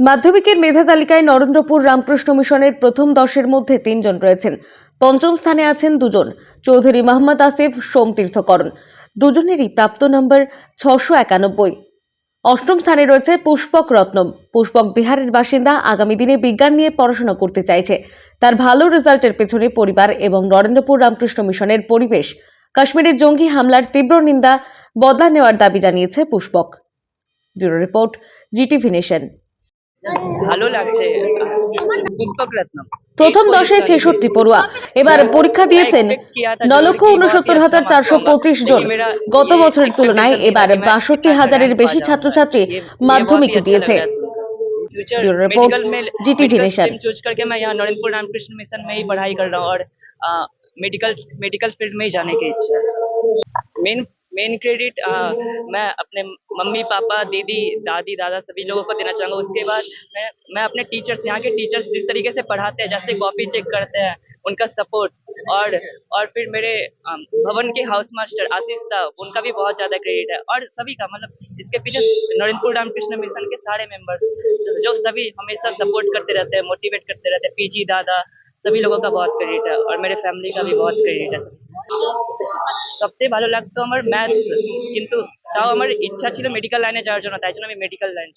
মাধ্যমিকের মেধা তালিকায় নরেন্দ্রপুর রামকৃষ্ণ মিশনের প্রথম দশের মধ্যে তিনজন রয়েছেন। পঞ্চম স্থানে আছেন দুজন, চৌধুরী মোহাম্মদ আসিফ সোমতীর্থকরণ দুজনেরই প্রাপ্ত নম্বর ছশো একানব্বই। অষ্টম স্থানে রয়েছে পুষ্পক রত্নম। পুষ্পক বিহারের বাসিন্দা, আগামী দিনে বিজ্ঞান নিয়ে পড়াশোনা করতে চাইছে। তার ভালো রেজাল্টের পেছনে পরিবার এবং নরেন্দ্রপুর রামকৃষ্ণ মিশনের পরিবেশ। কাশ্মীরের জঙ্গি হামলার তীব্র নিন্দা বদলা নেওয়ার দাবি জানিয়েছে Pushpak. Bureau report, GTV nation. ভালো লাগছে পুষ্পক রত্নম প্রথম দশে ছেষট্টি পড়ুয়া এবার পরীক্ষা দিয়েছেন ন লক্ষ উনসত্তর হাজার চারশো পঁচিশ জন গত বছরের তুলনায় এবার বাষট্টি হাজারের বেশি ছাত্রছাত্রী মাধ্যমিক দিয়েছে bureau report, GTV nation. Choose करके मैं यहाँ नरेंद्रपुर रामकृष्ण मिशन में ही पढ़ाई कर रहा हूँ और मेडिकल मेडिकल फील्ड में ही जाने की इच्छा है मेन मेन क्रेडिट मैं अपने मम्मी पापा दीदी दादी दादा सभी लोगों को देना चाहूँगा। उसके बाद मैं मैं अपने टीचर्स यहाँ के टीचर्स जिस तरीके से पढ़ाते हैं जैसे कॉपी चेक करते हैं उनका सपोर्ट और और फिर मेरे भवन के हाउस मास्टर आशीष था उनका भी बहुत ज़्यादा क्रेडिट है। और सभी का मतलब इसके पीछे नरेंद्रपुर रामकृष्ण मिशन के सारे मेंबर्स जो, सभी हमेशा सपोर्ट करते रहते हैं मोटिवेट करते रहते हैं। पीजी दादा सभी लोगों का बहुत क्रेडिट है और मेरे फैमिली का भी बहुत क्रेडिट है। সবথেকে ভালো লাগতো আমার ম্যাথস কিন্তু তাও আমার ইচ্ছা ছিল মেডিকেল লাইনে যাওয়ার জন্য, তাই জন্য আমি মেডিকেল লাইন